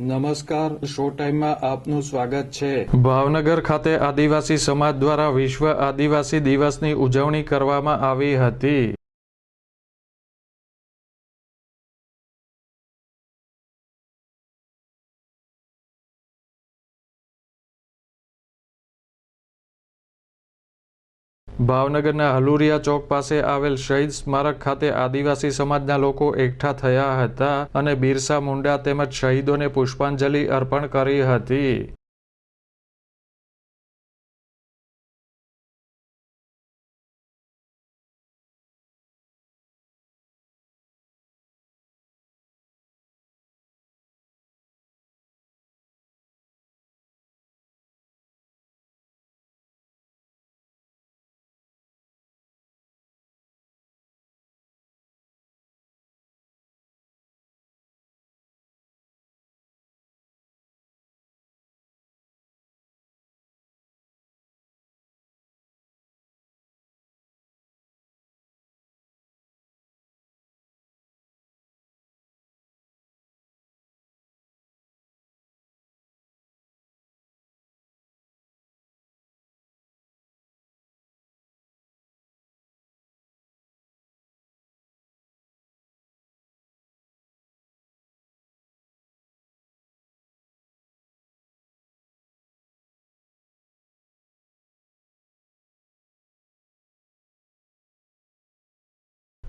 નમસ્કાર શો ટાઈમમાં આપનું સ્વાગત છે. ભાવનગર ખાતે આદિવાસી સમાજ દ્વારા વિશ્વ આદિવાસી દિવસની ઉજવણી કરવામાં આવી હતી. ભાવનગરના હલુરિયા ચોક પાસે આવેલ શહીદ સ્મારક ખાતે આદિવાસી સમાજના લોકો એકઠા થયા હતા અને બિરસા મુંડા તેમજ શહીદોને પુષ્પાંજલિ અર્પણ કરી હતી.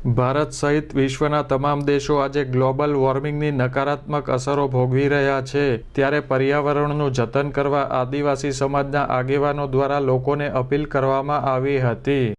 ભારત સહિત વિશ્વના તમામ દેશો આજે ગ્લોબલ વોર્મિંગની નકારાત્મક અસરો ભોગવી રહ્યા છે. ત્યારે પર્યાવરણનું જતન કરવા આદિવાસી સમાજના આગેવાનો દ્વારા લોકોને અપીલ કરવામાં આવી હતી.